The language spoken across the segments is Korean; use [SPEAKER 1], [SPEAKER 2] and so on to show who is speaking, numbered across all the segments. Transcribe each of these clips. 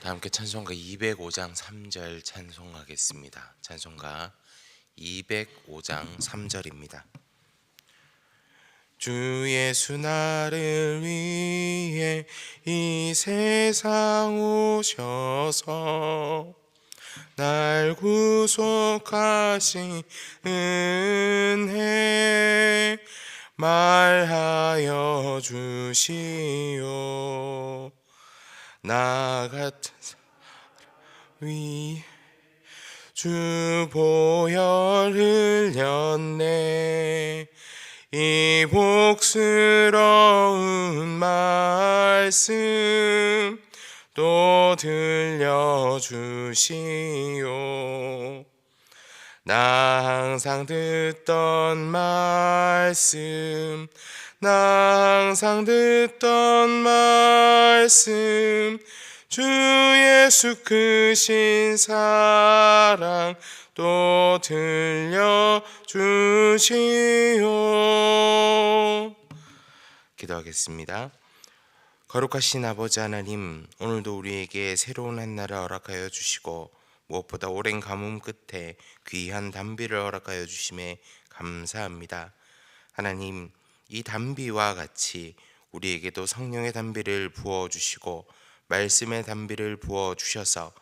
[SPEAKER 1] 다 함께 찬송가 205장 3절 찬송하겠습니다. 찬송가 205장 3절입니다. 주 예수 나를 위해 이 세상 오셔서 날 구속하신 은혜 말하여 주시오 나 같은 위해 주 보혈 흘렸네. 이 복스러운 말씀 또 들려주시오. 나 항상 듣던 말씀 나 항상 듣던 말씀 주 예수 크신 사랑 또 들려주시오 기도하겠습니다. 거룩하신 아버지 하나님, 오늘도 우리에게 새로운 한 날을 허락하여 주시고 무엇보다 오랜 가뭄 끝에 귀한 담비를 허락하여 주심에 감사합니다. 하나님, 이 담비와 같이 우리에게도 성령의 담비를 부어 주시고 말씀의 담비를 부어 주셔서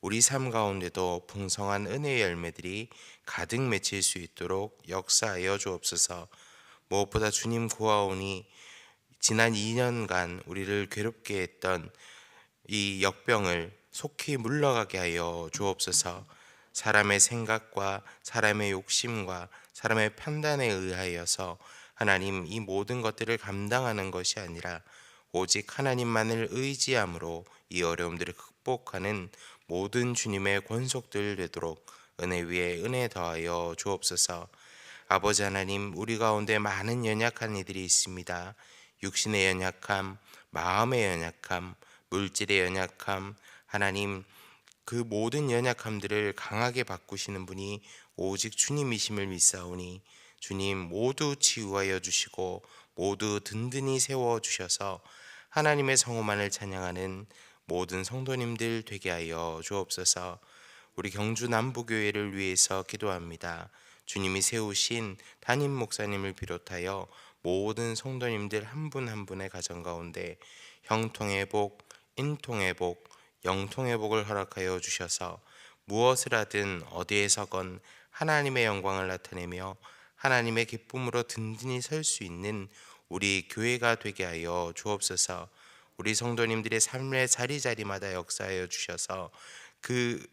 [SPEAKER 1] 우리 삶 가운데도 풍성한 은혜의 열매들이 가득 맺힐 수 있도록 역사하여 주옵소서. 무엇보다 주님 구하오니 지난 2년간 우리를 괴롭게 했던 이 역병을 속히 물러가게 하여 주옵소서. 사람의 생각과 사람의 욕심과 사람의 판단에 의하여서 하나님 이 모든 것들을 감당하는 것이 아니라 오직 하나님만을 의지함으로 이 어려움들을 극복하는 모든 주님의 권속들 되도록 은혜 위에 은혜 더하여 주옵소서. 아버지 하나님, 우리 가운데 많은 연약한 이들이 있습니다. 육신의 연약함, 마음의 연약함, 물질의 연약함, 하나님 그 모든 연약함들을 강하게 바꾸시는 분이 오직 주님이심을 믿사오니 주님 모두 치유하여 주시고 모두 든든히 세워 주셔서 하나님의 성호만을 찬양하는 모든 성도님들 되게 하여 주옵소서. 우리 경주 남부교회를 위해서 기도합니다. 주님이 세우신 담임 목사님을 비롯하여 모든 성도님들 한 분 한 분의 가정 가운데 형통의 복, 인통의 복, 영통의 복을 허락하여 주셔서 무엇을 하든 어디에 서건 하나님의 영광을 나타내며 하나님의 기쁨으로 든든히 설 수 있는 우리 교회가 되게 하여 주옵소서. 우리 성도님들의 삶의 자리자리마다 역사하여 주셔서 그,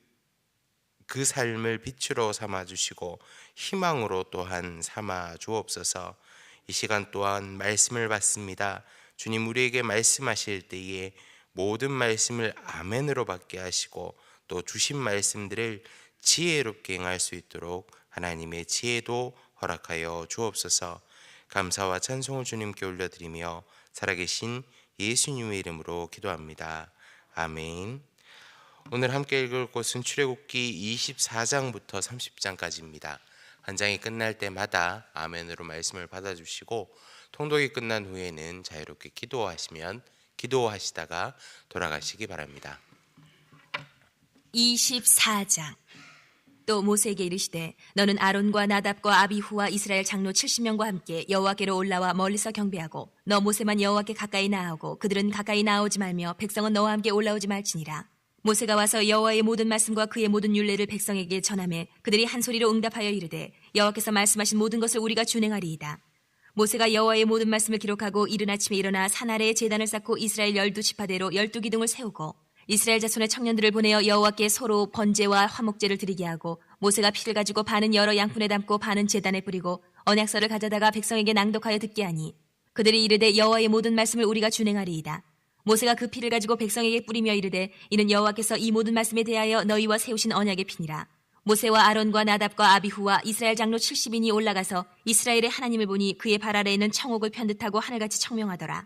[SPEAKER 1] 그 삶을 빛으로 삼아 주시고 희망으로 또한 삼아 주옵소서 이 시간 또한 말씀을 받습니다. 주님 우리에게 말씀하실 때에 모든 말씀을 아멘으로 받게 하시고 또 주신 말씀들을 지혜롭게 행할 수 있도록 하나님의 지혜도 허락하여 주옵소서 감사와 찬송을 주님께 올려드리며 살아계신 예수님의 이름으로 기도합니다. 아멘. 오늘 함께 읽을 곳은 출애굽기 24장부터 30장까지입니다. 한 장이 끝날 때마다 아멘으로 말씀을 받아주시고 통독이 끝난 후에는 자유롭게 기도하시면 기도하시다가 돌아가시기 바랍니다.
[SPEAKER 2] 24장 또 모세에게 이르시되 너는 아론과 나답과 아비후와 이스라엘 장로 70명과 함께 여호와께로 올라와 멀리서 경배하고 너 모세만 여호와께 가까이 나아오고 그들은 가까이 나오지 말며 백성은 너와 함께 올라오지 말지니라. 모세가 와서 여호와의 모든 말씀과 그의 모든 율례를 백성에게 전하매 그들이 한 소리로 응답하여 이르되 여호와께서 말씀하신 모든 것을 우리가 준행하리이다. 모세가 여호와의 모든 말씀을 기록하고 이른 아침에 일어나 산 아래에 제단을 쌓고 이스라엘 열두 지파대로 열두 기둥을 세우고 이스라엘 자손의 청년들을 보내어 여호와께 서로 번제와 화목제를 드리게 하고 모세가 피를 가지고 반은 여러 양푼에 담고 반은 제단에 뿌리고 언약서를 가져다가 백성에게 낭독하여 듣게 하니 그들이 이르되 여호와의 모든 말씀을 우리가 준행하리이다. 모세가 그 피를 가지고 백성에게 뿌리며 이르되 이는 여호와께서 이 모든 말씀에 대하여 너희와 세우신 언약의 피니라. 모세와 아론과 나답과 아비후와 이스라엘 장로 70인이 올라가서 이스라엘의 하나님을 보니 그의 발 아래에는 청옥을 편듯하고 하늘같이 청명하더라.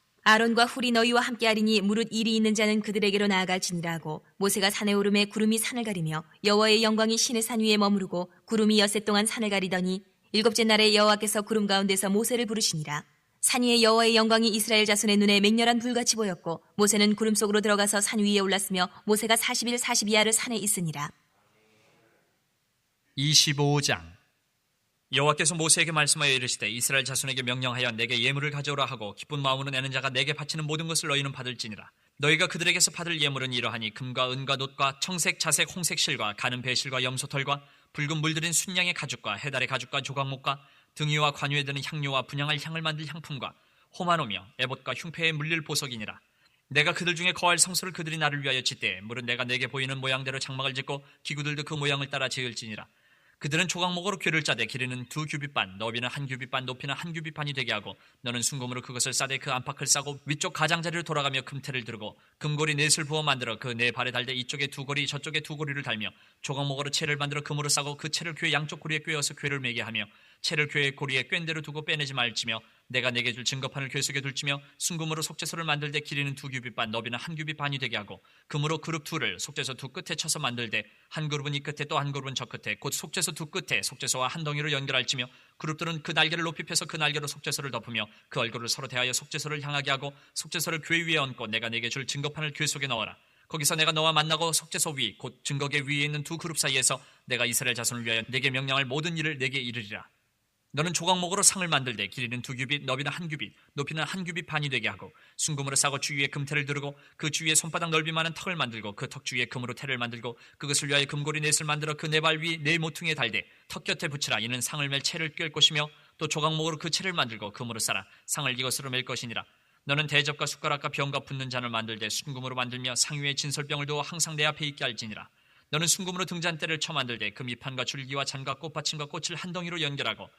[SPEAKER 2] 아론과 훌이 너희와 함께하리니 무릇 일이 있는 자는 그들에게로 나아갈지니라 하고 모세가 산에 오름에 구름이 산을 가리며 여호와의 영광이 신의 산 위에 머무르고 구름이 엿새 동안 산을 가리더니 일곱째 날에 여호와께서 구름 가운데서 모세를 부르시니라. 산 위에 여호와의 영광이 이스라엘 자손의 눈에 맹렬한 불같이 보였고 모세는 구름 속으로 들어가서 산 위에 올랐으며 모세가 40일 42야를 산에 있으니라.
[SPEAKER 3] 25장 여호와께서 모세에게 말씀하여 이르시되 이스라엘 자손에게 명령하여 내게 예물을 가져오라 하고 기쁜 마음으로 내는 자가 내게 바치는 모든 것을 너희는 받을지니라. 너희가 그들에게서 받을 예물은 이러하니 금과 은과 놋과 청색 자색 홍색 실과 가는 배실과 염소털과 붉은 물들인 순양의 가죽과 해달의 가죽과 조각목과 등위와 관유에 드는 향료와 분양할 향을 만들 향품과 호마노며 에봇과 흉패에 물릴 보석이니라. 내가 그들 중에 거할 성소를 그들이 나를 위하여 짓되 물은 내가 내게 보이는 모양대로 장막을 짓고 기구들도 그 모양을 따라 지을지니라 그들은 조각목으로 궤를 짜되 길이는 두 규빗 반, 너비는 한 규빗 반, 높이는 한 규빗 반이 되게 하고 너는 순금으로 그것을 싸되 그 안팎을 싸고 위쪽 가장자리를 돌아가며 금태를 들고 금고리 넷을 부어 만들어 그 네 발에 달되 이쪽에 두 고리 저쪽에 두 고리를 달며 조각목으로 채를 만들어 금으로 싸고 그 채를 궤 양쪽 고리에 꿰어서 궤를 매게 하며 채를 궤의 고리에 꿰대로 두고 빼내지 말지며 내가 내게 줄 증거판을 궤 속에 둘지며 순금으로 속죄소를 만들되 길이는 두 규빗 반 너비는 한 규빗 반이 되게 하고 금으로 그룹 둘을 속죄소 두 끝에 쳐서 만들되 한 그룹은 이 끝에 또 한 그룹은 저 끝에 곧 속죄소 두 끝에 속죄소와 한 덩이로 연결할지며 그룹들은 그 날개를 높이 펴서 그 날개로 속죄소를 덮으며 그 얼굴을 서로 대하여 속죄소를 향하게 하고 속죄소를 궤 위에 얹고 내가 내게 줄 증거판을 궤 속에 넣어라. 거기서 내가 너와 만나고 속죄소 위 곧 증거계 위에 있는 두 그룹 사이에서 내가 이스라엘 자손을 위하여 내게 명령할 모든 일을 내게 이르리라 너는 조각목으로 상을 만들되 길이는 두 규빗, 너비는 한 규빗, 높이는 한 규빗 반이 되게 하고 순금으로 싸고 주위에 금태를 두르고 그 주위에 손바닥 넓이만한 턱을 만들고 그 턱 주위에 금으로 태를 만들고 그것을 위하여 금고리 넷을 만들어 그 네 발 위 네 모퉁이에 달되 턱 곁에 붙이라. 이는 상을 멜 채를 꿰을 것이며 또 조각목으로 그 채를 만들고 금으로 싸라. 상을 이것으로 멜 것이니라. 너는 대접과 숟가락과 병과 붓는 잔을 만들되 순금으로 만들며 상 위에 진설병을 두어 항상 내 앞에 있게 할지니라. 너는 순금으로 등잔대를 쳐 만들되 그 밑판과 줄기와 잔과 꽃받침과 꽃을 한 덩이로 연결하고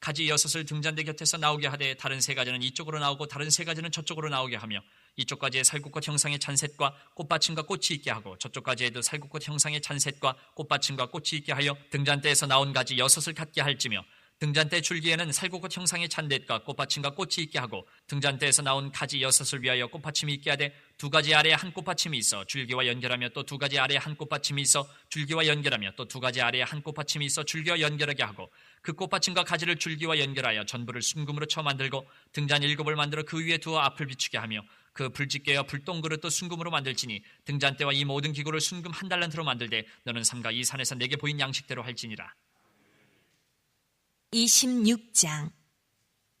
[SPEAKER 3] 가지 여섯을 등잔대 곁에서 나오게 하되 다른 세 가지는 이쪽으로 나오고 다른 세 가지는 저쪽으로 나오게 하며 이쪽 가지에 살구꽃 형상의 잔셋과 꽃받침과 꽃이 있게 하고 저쪽 가지에도 살구꽃 형상의 잔셋과 꽃받침과 꽃이 있게 하여 등잔대에서 나온 가지 여섯을 갖게 할지며 등잔대 줄기에는 살구꽃 형상의 잔댓과 꽃받침과 꽃이 있게 하고 등잔대에서 나온 가지 여섯을 위하여 꽃받침이 있게 하되 두 가지 아래에 한 꽃받침이 있어 줄기와 연결하며 또 두 가지 아래에 한 꽃받침이 있어 줄기와 연결하며 또 두 가지 아래에 한 꽃받침이 있어 줄기와 연결하게 하고 그 꽃받침과 가지를 줄기와 연결하여 전부를 순금으로 쳐 만들고 등잔 일곱을 만들어 그 위에 두어 앞을 비추게 하며 그 불집게와 불똥그릇도 순금으로 만들지니 등잔대와 이 모든 기구를 순금 한 달란트로 만들되 너는 삼가 이 산에서 내게 보인 양식대로 할지니라.
[SPEAKER 2] 26장.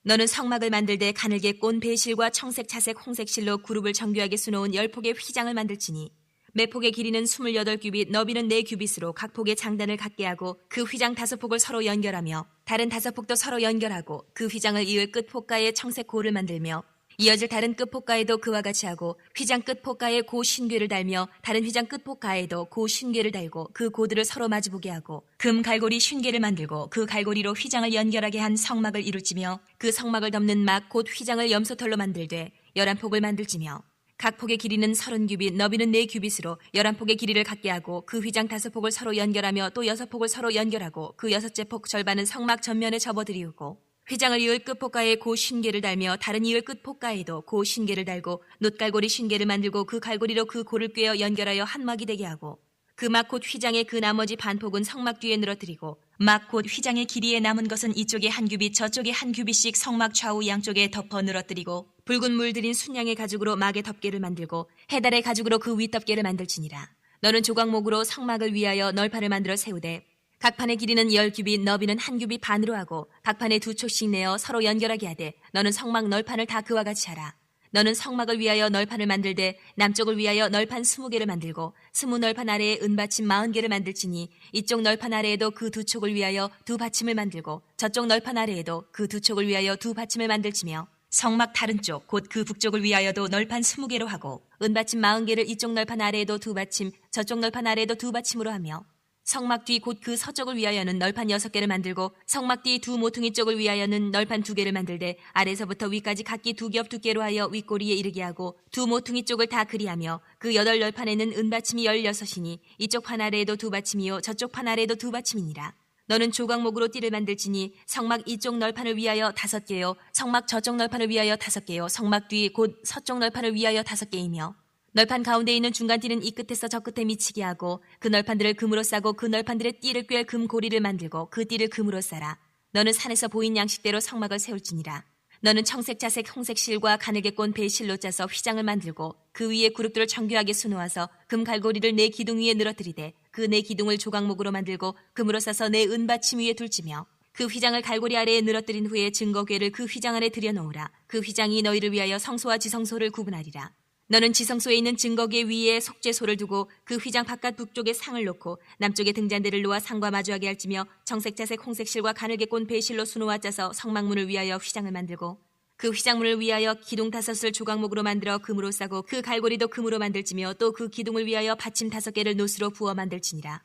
[SPEAKER 2] 너는 성막을 만들되 가늘게 꼰 배실과 청색, 차색, 홍색 실로 그룹을 정교하게 수놓은 열 폭의 휘장을 만들지니 매 폭의 길이는 28규빗, 너비는 4규빗으로 각 폭의 장단을 갖게 하고 그 휘장 다섯 폭을 서로 연결하며 다른 다섯 폭도 서로 연결하고 그 휘장을 이을 끝 폭가에 청색 고를 만들며 이어질 다른 끝 폭가에도 그와 같이 하고 휘장 끝 폭가에 고 신궤를 달며 다른 휘장 끝 폭가에도 고 신궤를 달고 그 고들을 서로 마주보게 하고 금 갈고리 쉰궤를 만들고 그 갈고리로 휘장을 연결하게 한 성막을 이룰지며 그 성막을 덮는 막 곧 휘장을 염소털로 만들되 열한 폭을 만들지며 각 폭의 길이는 서른 규빗, 너비는 네 규빗으로 열한 폭의 길이를 갖게 하고 그 휘장 다섯 폭을 서로 연결하며 또 여섯 폭을 서로 연결하고 그 여섯째 폭 절반은 성막 전면에 접어들이우고 휘장을 이을 끝폭가에 고 신계를 달며 다른 이을 끝폭가에도 고 신계를 달고 놋갈고리 신계를 만들고 그 갈고리로 그 고를 꿰어 연결하여 한 막이 되게 하고 그 막곧 휘장의 그 나머지 반폭은 성막 뒤에 늘어뜨리고 막곧 휘장의 길이에 남은 것은 이쪽에 한 규빗 저쪽에 한 규빗씩 성막 좌우 양쪽에 덮어 늘어뜨리고 붉은 물 들인 순양의 가죽으로 막의 덮개를 만들고 해달의 가죽으로 그 윗덮개를 만들지니라 너는 조각목으로 성막을 위하여 널판을 만들어 세우되 각 판의 길이는 열 규빗, 너비는 한 규빗 반으로 하고 각 판에 두 촉씩 내어 서로 연결하게 하되 너는 성막 널판을 다 그와 같이 하라. 너는 성막을 위하여 널판을 만들되 남쪽을 위하여 널판 스무 개를 만들고 스무 널판 아래에 은받침 마흔 개를 만들지니 이쪽 널판 아래에도 그 두 촉을 위하여 두 받침을 만들고 저쪽 널판 아래에도 그 두 촉을 위하여 두 받침을 만들지며 성막 다른 쪽 곧 그 북쪽을 위하여도 널판 스무 개로 하고 은받침 마흔 개를 이쪽 널판 아래에도 두 받침 저쪽 널판 아래에도 두 받침으로 하며 성막 뒤 곧 그 서쪽을 위하여는 널판 여섯 개를 만들고 성막 뒤 두 모퉁이 쪽을 위하여는 널판 두 개를 만들되 아래서부터 위까지 각기 두 겹 두께로 하여 윗꼬리에 이르게 하고 두 모퉁이 쪽을 다 그리하며 그 여덟 널판에는 은받침이 열여섯이니 이쪽 판 아래에도 두 받침이요 저쪽 판 아래에도 두 받침이니라 너는 조각목으로 띠를 만들지니 성막 이쪽 널판을 위하여 다섯 개요. 성막 저쪽 널판을 위하여 다섯 개요. 성막 뒤 곧 서쪽 널판을 위하여 다섯 개이며 널판 가운데 있는 중간 띠는 이 끝에서 저 끝에 미치게 하고 그 널판들을 금으로 싸고 그 널판들의 띠를 꿰 금고리를 만들고 그 띠를 금으로 싸라. 너는 산에서 보인 양식대로 성막을 세울지니라. 너는 청색 자색 홍색 실과 가늘게 꼰 배실로 짜서 휘장을 만들고 그 위에 그룹들을 정교하게 수놓아서 금 갈고리를 내 기둥 위에 늘어뜨리되 그 내 기둥을 조각목으로 만들고 금으로 싸서 내 은받침 위에 둘지며 그 휘장을 갈고리 아래에 늘어뜨린 후에 증거궤를 그 휘장 안에 들여놓으라. 그 휘장이 너희를 위하여 성소와 지성소를 구분하리라. 너는 지성소에 있는 증거궤 위에 속죄소를 두고 그 휘장 바깥 북쪽에 상을 놓고 남쪽에 등잔대를 놓아 상과 마주하게 할지며 청색 자색 홍색 실과 가늘게 꼰 배실로 수놓아 짜서 성막문을 위하여 휘장을 만들고 그 휘장문을 위하여 기둥 다섯을 조각목으로 만들어 금으로 싸고 그 갈고리도 금으로 만들지며 또 그 기둥을 위하여 받침 다섯 개를 노스로 부어 만들지니라.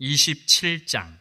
[SPEAKER 3] 27장.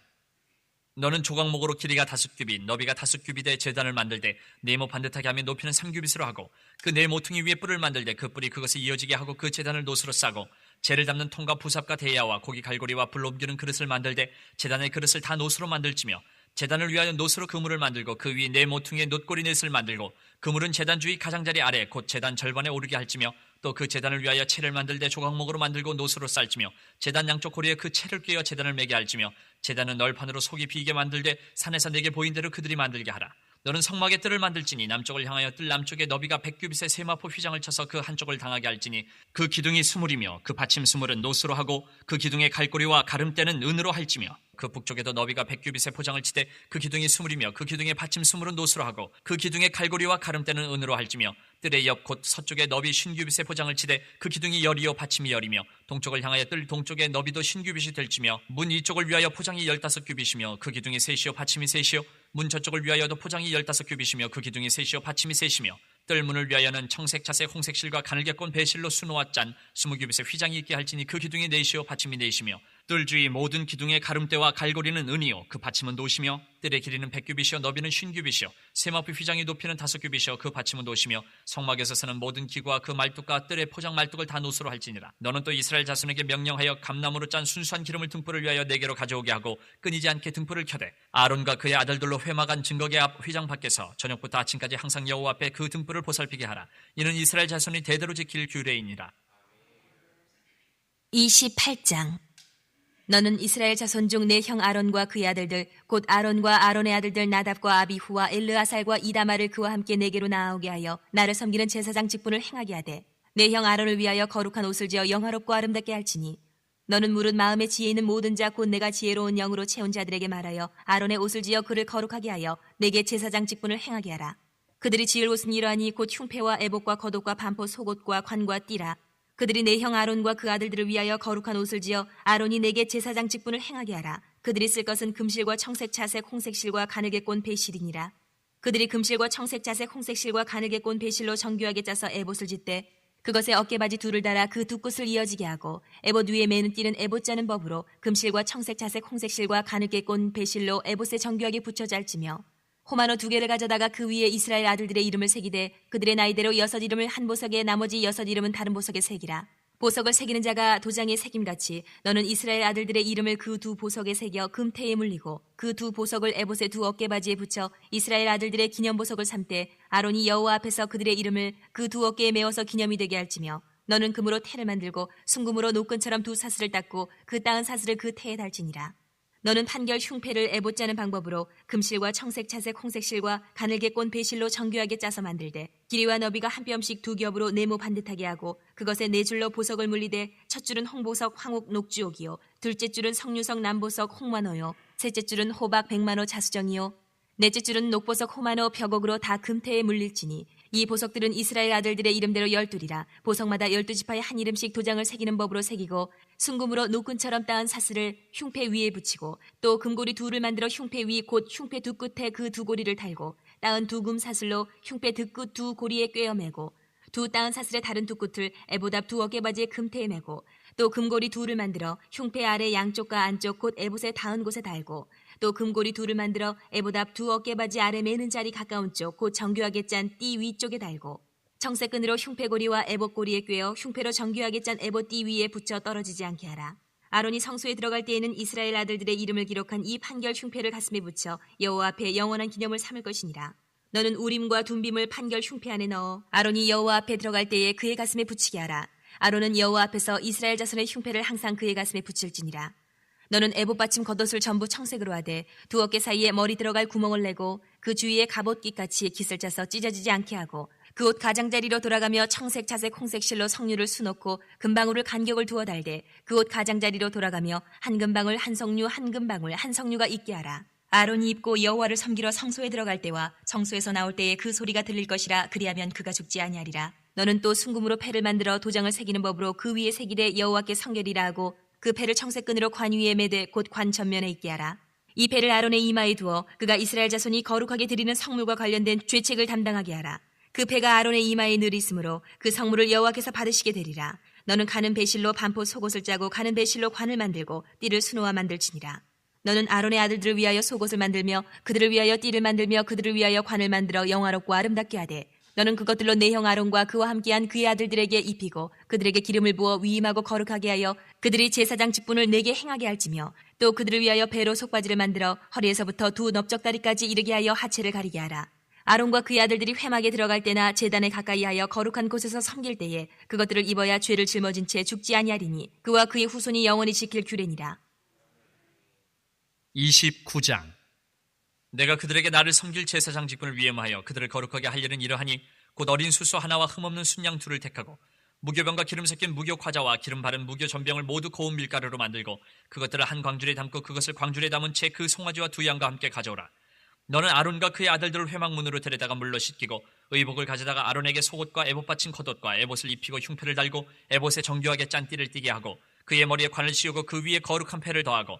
[SPEAKER 3] 너는 조각목으로 길이가 다섯 규빗, 너비가 다섯 규빗의 재단을 만들되 네모 반듯하게 하며 높이는 삼 규빗으로 하고 그 네 모퉁이 위에 뿔을 만들되 그 뿔이 그것을 이어지게 하고 그 재단을 노스로 싸고 재를 담는 통과 부삽과 대야와 고기 갈고리와 불 옮기는 그릇을 만들되 재단의 그릇을 다 노스로 만들지며 재단을 위하여 노스로 그물을 만들고 그 위에 네 모퉁이의 놋고리 넷을 만들고 그물은 재단 주위 가장자리 아래 곧 재단 절반에 오르게 할지며 또 그 재단을 위하여 채를 만들되 조각목으로 만들고 노스로 쌀지며 재단 양쪽 고리에 그 채를 꿰어 재단을 매게 할지며 재단은 널판으로 속이 비게 만들되 산에서 내게 보인 대로 그들이 만들게 하라. 너는 성막의 뜰을 만들지니 남쪽을 향하여 뜰 남쪽에 너비가 백규빗의 세마포 휘장을 쳐서 그 한쪽을 당하게 할지니 그 기둥이 스물이며 그 받침 스물은 노스로 하고 그 기둥의 갈고리와 가름대는 은으로 할지며 그 북쪽에도 너비가 백규빗의 포장을 치되 그 기둥이 스물이며 그 기둥의 받침 스물은 노스로 하고 그 기둥의 갈고리와 가름대는 은으로 할지며 뜰의 옆 곧 서쪽에 너비 신규빗의 포장을 치되 그 기둥이 열이요 받침이 열이며 동쪽을 향하여 뜰 동쪽에 너비도 신규빗이 될지며 문 이쪽을 위하여 포장이 열다섯 규빗이며 그 기둥이 셋이요 받침이 셋이요 문 저쪽을 위하여도 포장이 열다섯 규빗이며 그 기둥이 셋이요 받침이 셋이며 뜰문을 위하여는 청색, 자색, 홍색 실과 가늘게 꼰 배실로 수놓아 짠 스무 규빗의 휘장이 있게 할지니 그 기둥이 넷이요 받침이 넷이며 뜰 주위 모든 기둥의 가름대와 갈고리는 은이요. 그 받침은 노시며 뜰의 길이는 백규빗이요. 너비는 쉰규빗이요. 세마포 휘장이 높이는 다섯 규빗이요. 그 받침은 노시며 성막에서 쓰는 모든 기구와 그 말뚝과 뜰의 포장 말뚝을 다 노수로 할지니라. 너는 또 이스라엘 자손에게 명령하여 감나무로 짠 순수한 기름을 등불을 위하여 내게로 가져오게 하고 끊이지 않게 등불을 켜되 아론과 그의 아들들로 회막한 증거계 앞 휘장 밖에서 저녁부터 아침까지 항상 여호와 앞에 그 등불을 보살피게 하라. 이는 이스라엘 자손이 대대로 지킬 규례이니라.
[SPEAKER 2] 28장 너는 이스라엘 자손 중 내 형 아론과 그의 아들들 곧 아론과 아론의 아들들 나답과 아비후와 엘르아살과 이다마를 그와 함께 내게로 나아오게 하여 나를 섬기는 제사장 직분을 행하게 하되 내 형 아론을 위하여 거룩한 옷을 지어 영화롭고 아름답게 할지니 너는 무릇 마음에 지혜 있는 모든 자 곧 내가 지혜로운 영으로 채운 자들에게 말하여 아론의 옷을 지어 그를 거룩하게 하여 내게 제사장 직분을 행하게 하라. 그들이 지을 옷은 이러하니 곧 흉패와 애복과 겉옷과 반포 속옷과 관과 띠라 그들이 내 형 아론과 그 아들들을 위하여 거룩한 옷을 지어 아론이 내게 제사장 직분을 행하게 하라. 그들이 쓸 것은 금실과 청색, 자색, 홍색 실과 가늘게 꼰 배실이니라. 그들이 금실과 청색, 자색, 홍색 실과 가늘게 꼰 배실로 정교하게 짜서 에봇을 짓되 그것에 어깨바지 둘을 달아 그 두 끝을 이어지게 하고 에봇 위에 매는 띠는 에봇 짜는 법으로 금실과 청색, 자색, 홍색 실과 가늘게 꼰 배실로 에봇에 정교하게 붙여 잘지며 호마노 두 개를 가져다가 그 위에 이스라엘 아들들의 이름을 새기되 그들의 나이대로 여섯 이름을 한 보석에 나머지 여섯 이름은 다른 보석에 새기라. 보석을 새기는 자가 도장에 새김같이 너는 이스라엘 아들들의 이름을 그 두 보석에 새겨 금태에 물리고 그 두 보석을 에봇의 두 어깨바지에 붙여 이스라엘 아들들의 기념 보석을 삼되 아론이 여호와 앞에서 그들의 이름을 그 두 어깨에 메어서 기념이 되게 할지며 너는 금으로 태를 만들고 순금으로 노끈처럼 두 사슬을 닦고 그 따은 사슬을 그 태에 달지니라. 너는 판결 흉패를 에봇 짜는 방법으로 금실과 청색, 차색, 홍색 실과 가늘게 꼰 배실로 정교하게 짜서 만들되 길이와 너비가 한 뼘씩 두 겹으로 네모 반듯하게 하고 그것에 네 줄로 보석을 물리되 첫 줄은 홍보석, 황옥, 녹주옥이요. 둘째 줄은 석류석, 남보석, 홍만호요. 셋째 줄은 호박, 백만호, 자수정이요. 넷째 줄은 녹보석, 호만호, 벽옥으로 다 금태에 물릴지니 이 보석들은 이스라엘 아들들의 이름대로 열둘이라. 보석마다 열두 지파의 한 이름씩 도장을 새기는 법으로 새기고 순금으로 노끈처럼 따은 사슬을 흉패 위에 붙이고 또 금고리 둘을 만들어 흉패 위 곧 흉패 두 끝에 그 두 고리를 달고 따은 두 금 사슬로 흉패 득끝 두 고리에 꿰어 매고 두 따은 사슬의 다른 두 끝을 에보답 두 어깨바지에 금태에 매고 또 금고리 둘을 만들어 흉패 아래 양쪽과 안쪽 곧 에봇의 닿은 곳에 달고 또 금고리 둘을 만들어 에보답 두 어깨바지 아래 매는 자리 가까운 쪽 곧 정교하게 짠 띠 위쪽에 달고 청색끈으로 흉패고리와 에봇고리에 꿰어 흉패로 정교하게 짠 에봇 띠 위에 붙여 떨어지지 않게 하라. 아론이 성소에 들어갈 때에는 이스라엘 아들들의 이름을 기록한 이 판결 흉패를 가슴에 붙여 여호와 앞에 영원한 기념을 삼을 것이니라. 너는 우림과 둠빔을 판결 흉패 안에 넣어 아론이 여호와 앞에 들어갈 때에 그의 가슴에 붙이게 하라. 아론은 여호와 앞에서 이스라엘 자손의 흉패를 항상 그의 가슴에 붙일지니라. 너는 애봇 받침 겉옷을 전부 청색으로 하되 두 어깨 사이에 머리 들어갈 구멍을 내고 그 주위에 갑옷깃 같이 깃을 짜서 찢어지지 않게 하고 그 옷 가장자리로 돌아가며 청색, 자색, 홍색 실로 성류를 수놓고 금방울을 간격을 두어 달되 그 옷 가장자리로 돌아가며 한 금방울 한 성류 한 금방울 한 성류가 있게 하라. 아론이 입고 여호와를 섬기러 성소에 들어갈 때와 성소에서 나올 때에 그 소리가 들릴 것이라 그리하면 그가 죽지 아니하리라. 너는 또 순금으로 패를 만들어 도장을 새기는 법으로 그 위에 새기되 여호와께 성결이라 하고 그 패를 청색끈으로 관 위에 매되 곧관 전면에 있게 하라. 이 패를 아론의 이마에 두어 그가 이스라엘 자손이 거룩하게 드리는 성물과 관련된 죄책을 담당하게 하라. 그 패가 아론의 이마에 늘 있으므로 그 성물을 여호와께서 받으시게 되리라. 너는 가는 배실로 반포 속옷을 짜고 가는 배실로 관을 만들고 띠를 수놓아 만들지니라. 너는 아론의 아들들을 위하여 속옷을 만들며 그들을 위하여 띠를 만들며 그들을 위하여 관을 만들어 영화롭고 아름답게 하되 너는 그것들로 내 형 아론과 그와 함께한 그의 아들들에게 입히고 그들에게 기름을 부어 위임하고 거룩하게 하여 그들이 제사장 직분을 내게 행하게 할지며 또 그들을 위하여 배로 속바지를 만들어 허리에서부터 두 넓적다리까지 이르게 하여 하체를 가리게 하라. 아론과 그의 아들들이 회막에 들어갈 때나 제단에 가까이 하여 거룩한 곳에서 섬길 때에 그것들을 입어야 죄를 짊어진 채 죽지 아니하리니 그와 그의 후손이 영원히 지킬 규례니라.
[SPEAKER 3] 29장 내가 그들에게 나를 섬길 제사장 직분을 위임하여 그들을 거룩하게 할 일은 이러하니 곧 어린 수소 하나와 흠없는 순양 둘을 택하고 무교병과 기름 섞인 무교 과자와 기름 바른 무교 전병을 모두 고운 밀가루로 만들고 그것들을 한 광줄에 담고 그것을 광줄에 담은 채 그 송아지와 두 양과 함께 가져오라. 너는 아론과 그의 아들들을 회막문으로 데려다가 물로 씻기고 의복을 가져다가 아론에게 속옷과 에봇 받친 겉옷과 에봇을 입히고 흉패를 달고 에봇에 정교하게 짠띠를 띠게 하고 그의 머리에 관을 씌우고 그 위에 거룩한 패를 더하고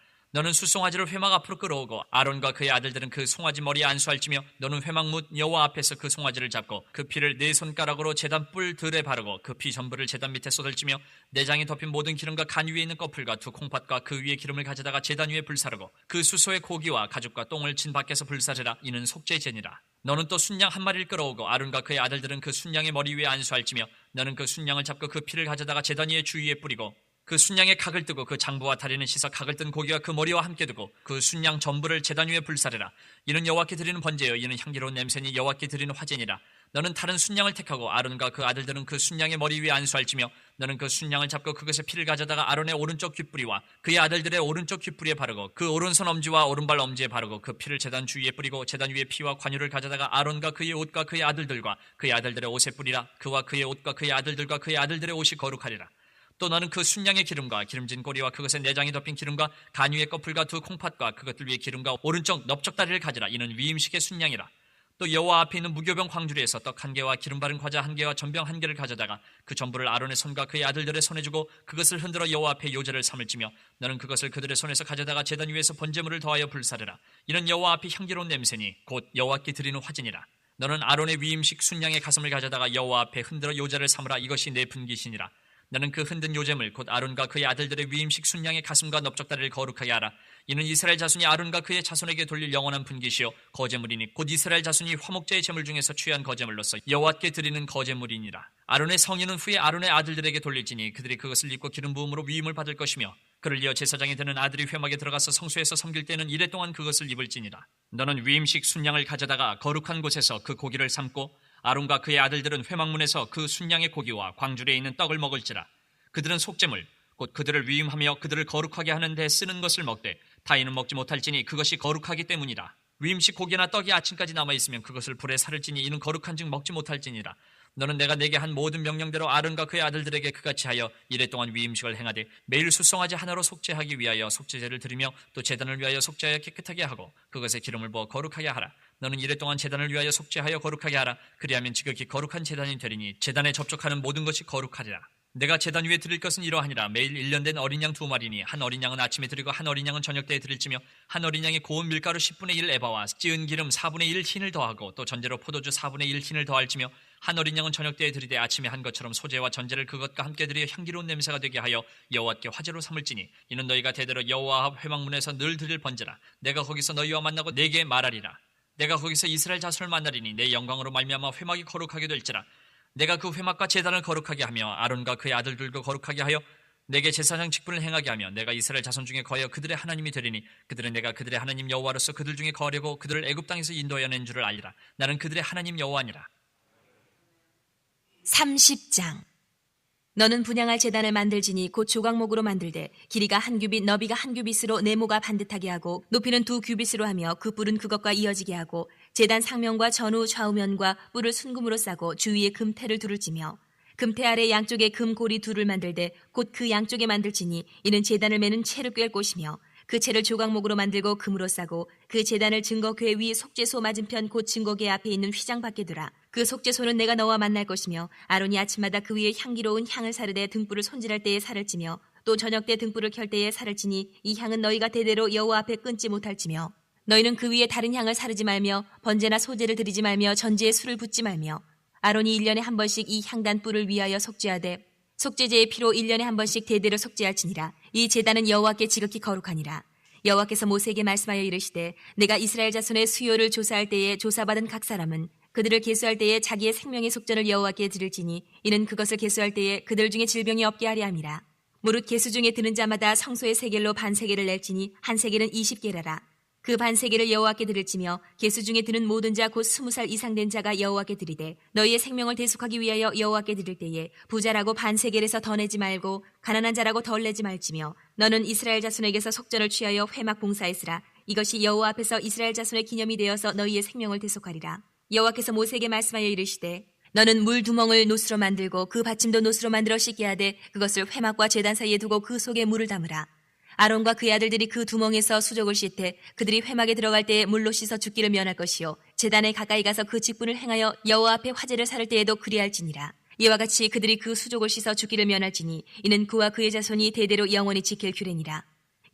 [SPEAKER 3] 너는 수송아지를 회막 앞으로 끌어오고 아론과 그의 아들들은 그 송아지 머리에 안수할지며 너는 회막문 여호와 앞에서 그 송아지를 잡고 그 피를 네 손가락으로 제단 뿔 들에 바르고 그 피 전부를 제단 밑에 쏟을지며 내장이 덮인 모든 기름과 간 위에 있는 꺼풀과 두 콩팥과 그 위에 기름을 가져다가 제단 위에 불사르고 그 수소의 고기와 가죽과 똥을 진 밖에서 불사르라. 이는 속죄 제니라. 너는 또 순양 한 마리를 끌어오고 아론과 그의 아들들은 그 순양의 머리 위에 안수할지며 너는 그 순양을 잡고 그 피를 가져다가 제단 위에 주위에 뿌리고 그 순양의 각을 뜨고 그 장부와 다리는 씻어 각을 뜬 고기와 그 머리와 함께 두고 그 순양 전부를 제단 위에 불사르라. 이는 여호와께 드리는 번제요. 이는 향기로운 냄새니 여호와께 드리는 화제니라. 너는 다른 순양을 택하고 아론과 그 아들들은 그 순양의 머리 위에 안수할지며 너는 그 순양을 잡고 그것의 피를 가져다가 아론의 오른쪽 귓뿌리와 그의 아들들의 오른쪽 귓뿌리에 바르고 그 오른손 엄지와 오른발 엄지에 바르고 그 피를 제단 주위에 뿌리고 제단 위에 피와 관유를 가져다가 아론과 그의 옷과 그의 아들들과 그의 아들들의 옷에 뿌리라. 그와 그의 옷과 그의 아들들과 그의 아들들의 옷이 거룩하리라 또 너는 그 순양의 기름과 기름진 꼬리와 그것의 내장이 덮인 기름과 간 위의 꺼풀과 두 콩팥과 그것들 위에 기름과 오른쪽 넓적다리를 가지라. 이는 위임식의 순양이라. 또 여호와 앞에 있는 무교병 광주리에서 떡 한 개와 기름 바른 과자 한 개와 전병 한 개를 가져다가 그 전부를 아론의 손과 그의 아들들의 손에 주고 그것을 흔들어 여호와 앞에 요제를 삼을지며 너는 그것을 그들의 손에서 가져다가 제단 위에서 번제물을 더하여 불사르라. 이는 여호와 앞에 향기로운 냄새니 곧 여호와께 드리는 화진이라. 너는 아론의 위임식 순양의 가슴을 가져다가 여호와 앞에 흔들어 요제를 삼으라. 이것이 내 분기시니라 너는 그 흔든 요제물 곧 아론과 그의 아들들의 위임식 순양의 가슴과 넓적다리를 거룩하게 하라. 이는 이스라엘 자손이 아론과 그의 자손에게 돌릴 영원한 분기시요 거제물이니 곧 이스라엘 자손이 화목제의 제물 중에서 취한 거제물로서 여호와께 드리는 거제물이니라. 아론의 성인은 후에 아론의 아들들에게 돌릴지니 그들이 그것을 입고 기름 부음으로 위임을 받을 것이며 그를 이어 제사장이 되는 아들이 회막에 들어가서 성소에서 섬길 때는 이래 동안 그것을 입을지니라. 너는 위임식 순양을 가져다가 거룩한 곳에서 그 고기를 삶고 아론과 그의 아들들은 회막문에서 그 순양의 고기와 광줄에 있는 떡을 먹을지라. 그들은 속죄물 곧 그들을 위임하며 그들을 거룩하게 하는 데 쓰는 것을 먹되 타인은 먹지 못할지니 그것이 거룩하기 때문이라. 위임식 고기나 떡이 아침까지 남아 있으면 그것을 불에 사를지니 이는 거룩한 즉 먹지 못할지니라 너는 내가 내게 한 모든 명령대로 아론과 그의 아들들에게 그같이 하여 이래 동안 위임식을 행하되 매일 수송아지 하나로 속죄하기 위하여 속죄제를 드리며 또 제단을 위하여 속죄하여 깨끗하게 하고 그것에 기름을 부어 거룩하게 하라 너는 이래 동안 제단을 위하여 속죄하여 거룩하게 하라. 그리하면 지극히 거룩한 제단이 되리니 제단에 접촉하는 모든 것이 거룩하리라. 내가 제단 위에 드릴 것은 이러하니라. 매일 1년 된 어린 양 두 마리니 한 어린 양은 아침에 드리고 한 어린 양은 저녁 때에 드릴지며 한 어린 양에 고운 밀가루 10분의 1 에바와 찌은 기름 4분의 1 흰을 더하고 또 전제로 포도주 4분의 1 흰을 더할지며 한 어린 양은 저녁 때에 드리되 아침에 한 것처럼 소재와 전제를 그것과 함께 드려 향기로운 냄새가 되게 하여 여호와께 화제로 삼을지니 이는 너희가 대대로 여호와 앞 회막문에서 늘 드릴 번제라. 내가 거기서 너희와 만나고 내게 말하리라. 내가 거기서 이스라엘 자손을 만나리니 내 영광으로 말미암아 회막이 거룩하게 될지라 내가 그 회막과 제단을 거룩하게 하며 아론과 그의 아들들도 거룩하게 하여 내게 제사장 직분을 행하게 하며 내가 이스라엘 자손 중에 거하여 그들의 하나님이 되리니 그들은 내가 그들의 하나님 여호와로서 그들 중에 거하려고 그들을 애굽 땅에서 인도하여 낸 줄을 알리라. 나는 그들의 하나님 여호와니라.
[SPEAKER 2] 30장. 너는 분양할 재단을 만들지니 곧 조각목으로 만들되 길이가 한 규빗 너비가 한 규빗으로 네모가 반듯하게 하고 높이는 두 규빗으로 하며 그 뿔은 그것과 이어지게 하고 재단 상면과 전후 좌우면과 뿔을 순금으로 싸고 주위에 금태를 두를 찌며 금태 아래 양쪽에 금고리 둘을 만들되 곧 그 양쪽에 만들지니 이는 재단을 매는 채를 꿰을 곳이며 그 채를 조각목으로 만들고 금으로 싸고 그 재단을 증거궤 위 속죄소 맞은편 곧 증거궤 앞에 있는 휘장 밖에 두라. 그 속죄소는 내가 너와 만날 것이며 아론이 아침마다 그 위에 향기로운 향을 사르되 등불을 손질할 때에 살을 찌며 또 저녁 때 등불을 켤 때에 살을 찌니 이 향은 너희가 대대로 여호와 앞에 끊지 못할지며 너희는 그 위에 다른 향을 사르지 말며 번제나 소제를 드리지 말며 전제에 술을 붓지 말며 아론이 일년에 한 번씩 이 향단 뿔을 위하여 속죄하되 속죄제의 피로 일년에 한 번씩 대대로 속죄할지니라. 이 제단은 여호와께 지극히 거룩하니라. 여호와께서 모세에게 말씀하여 이르시되 내가 이스라엘 자손의 수요를 조사할 때에 조사받은 각 사람은 그들을 계수할 때에 자기의 생명의 속전을 여호와께 드릴지니 이는 그것을 계수할 때에 그들 중에 질병이 없게 하려 함이라. 무릇 계수 중에 드는 자마다 성소의 세겔로 반 세겔을 낼지니 한 세겔은 20개라라 그 반세계를 여호와께 드릴지며 계수 중에 드는 모든 자 곧 스무 살 이상 된 자가 여호와께 드리되 너희의 생명을 대속하기 위하여 여호와께 드릴 때에 부자라고 반세겔에서 더 내지 말고 가난한 자라고 덜 내지 말지며 너는 이스라엘 자손에게서 속전을 취하여 회막 봉사했으라. 이것이 여호와 앞에서 이스라엘 자손의 기념이 되어서 너희의 생명을 대속하리라. 여호와께서 모세에게 말씀하여 이르시되 너는 물 두멍을 노스로 만들고 그 받침도 노스로 만들어 씻게 하되 그것을 회막과 제단 사이에 두고 그 속에 물을 담으라 아론과 그의 아들들이 그 두멍에서 수족을 씻되 그들이 회막에 들어갈 때에 물로 씻어 죽기를 면할 것이요. 제단에 가까이 가서 그 직분을 행하여 여호와 앞에 화제를 살을 때에도 그리할지니라. 이와 같이 그들이 그 수족을 씻어 죽기를 면할지니 이는 그와 그의 자손이 대대로 영원히 지킬 규례니라.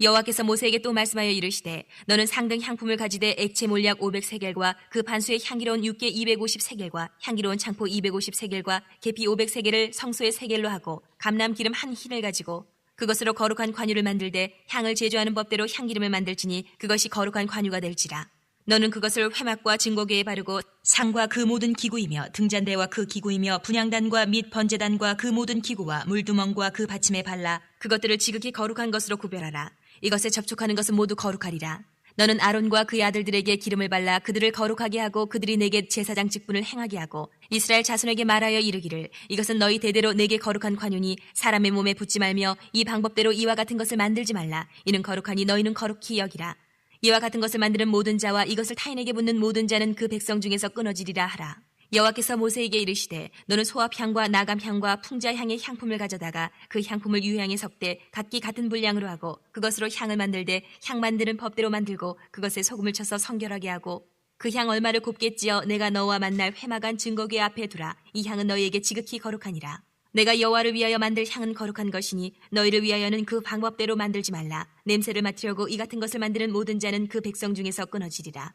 [SPEAKER 2] 여호와께서 모세에게 또 말씀하여 이르시되 너는 상등 향품을 가지되 액체 몰약 500세겔과 그 반수의 향기로운 육개 250세겔과 향기로운 창포 250세겔과 계피 500세겔을 성소의 세겔로 하고 감람 기름 한 흰을 가지고 그것으로 거룩한 관유를 만들되 향을 제조하는 법대로 향기름을 만들지니 그것이 거룩한 관유가 될지라. 너는 그것을 회막과 증거궤에 바르고 상과 그 모든 기구이며 등잔대와 그 기구이며 분양단과 및 번제단과 그 모든 기구와 물두멍과 그 받침에 발라 그것들을 지극히 거룩한 것으로 구별하라. 이것에 접촉하는 것은 모두 거룩하리라. 너는 아론과 그의 아들들에게 기름을 발라 그들을 거룩하게 하고 그들이 내게 제사장 직분을 행하게 하고 이스라엘 자손에게 말하여 이르기를 이것은 너희 대대로 내게 거룩한 관윤이 사람의 몸에 붙지 말며 이 방법대로 이와 같은 것을 만들지 말라. 이는 거룩하니 너희는 거룩히 여기라. 이와 같은 것을 만드는 모든 자와 이것을 타인에게 붙는 모든 자는 그 백성 중에서 끊어지리라 하라 여호와께서 모세에게 이르시되 너는 소합향과 나감향과 풍자향의 향품을 가져다가 그 향품을 유향에 섞되 각기 같은 분량으로 하고 그것으로 향을 만들되 향 만드는 법대로 만들고 그것에 소금을 쳐서 성결하게 하고 그 향 얼마를 곱게 찌어 내가 너와 만날 회막안 증거궤 앞에 두라. 이 향은 너희에게 지극히 거룩하니라. 내가 여호와를 위하여 만들 향은 거룩한 것이니 너희를 위하여는 그 방법대로 만들지 말라. 냄새를 맡으려고 이 같은 것을 만드는 모든 자는 그 백성 중에서 끊어지리라